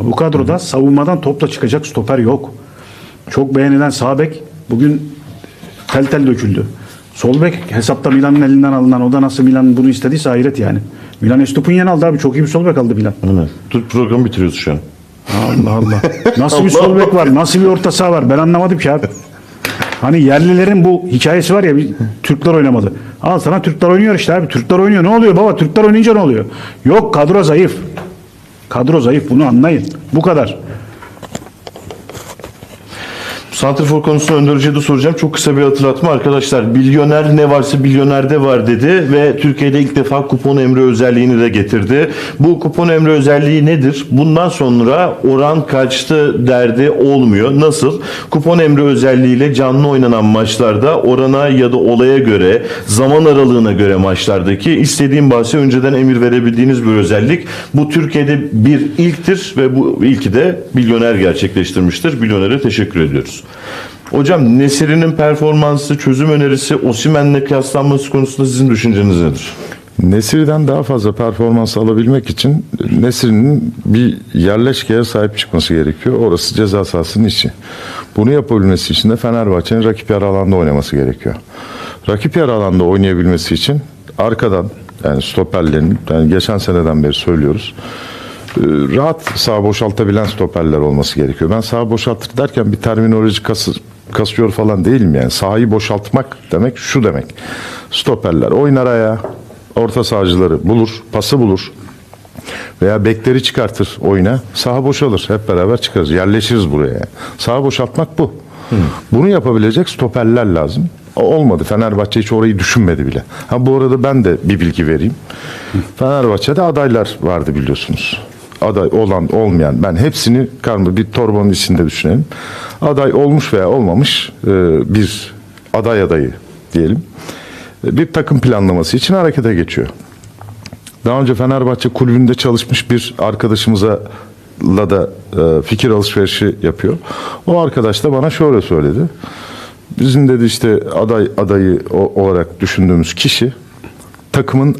Ya bu kadroda savunmadan topla çıkacak stoper yok. Çok beğenilen sağ bek bugün tel tel döküldü. Sol bek hesapta Milan'ın elinden alınan o da nasıl Milan bunu istediyse hayret yani. Milan Estupinyan aldı abi çok iyi bir sol bek aldı Milan. Evet. Dur programı bitiriyoruz şu an. Allah Allah. Nasıl bir sol bek var? Nasıl bir orta saha var? Ben anlamadım ki abi. Hani yerlilerin bu hikayesi var ya Türkler oynamadı. Al sana Türkler oynuyor işte abi. Türkler oynuyor. Ne oluyor baba? Türkler oynayınca ne oluyor? Yok kadro zayıf. Kadro zayıf bunu anlayın. Bu kadar. Santrfor konusunda Önder Hoca'ya da soracağım. Çok kısa bir hatırlatma arkadaşlar. Milyoner ne varsa milyonerde var dedi ve Türkiye'de ilk defa kupon emri özelliğini de getirdi. Bu kupon emri özelliği nedir? Bundan sonra oran kaçtı derdi olmuyor. Nasıl? Kupon emri özelliğiyle canlı oynanan maçlarda orana ya da olaya göre, zaman aralığına göre maçlardaki istediğin bahse önceden emir verebildiğiniz bir özellik. Bu Türkiye'de bir ilktir ve bu ilki de milyoner gerçekleştirmiştir. Milyonere teşekkür ediyoruz. Hocam Nesiri'nin performansı, çözüm önerisi Osimen'le kıyaslanması konusunda sizin düşünceniz nedir? Nesir'den daha fazla performans alabilmek için Nesir'in bir yerleşkeye sahip çıkması gerekiyor. Orası ceza sahasının içi. Bunu yapabilmesi için de Fenerbahçe'nin rakip yarı alanda oynaması gerekiyor. Rakip yarı alanda oynayabilmesi için arkadan yani stoperlerin yani geçen seneden beri söylüyoruz. E, Rahat sağ boşaltabilen stoperler olması gerekiyor. Ben sağ boşaltır derken bir terminoloji kası, kasıyor falan değilim yani. Sahayı boşaltmak demek şu demek. Stoperler oynar ayağa, orta sahacıları bulur, pası bulur. Veya bekleri çıkartır oyuna. Saha boşalır. Hep beraber çıkarız. Yerleşiriz buraya. Saha boşaltmak bu. Bunu yapabilecek stoperler lazım. Olmadı. Fenerbahçe hiç orayı düşünmedi bile. Ha bu arada ben de bir bilgi vereyim. Fenerbahçe'de adaylar vardı biliyorsunuz. Aday olan olmayan ben hepsini karma bir torbanın içinde düşünelim. Aday olmuş veya olmamış e, bir aday adayı diyelim. E, Bir takım planlaması için harekete geçiyor. Daha önce Fenerbahçe kulübünde çalışmış bir arkadaşımıza la da e, fikir alışverişi yapıyor. O arkadaş da bana şöyle söyledi. Bizim dedi işte aday adayı olarak düşündüğümüz kişi takımın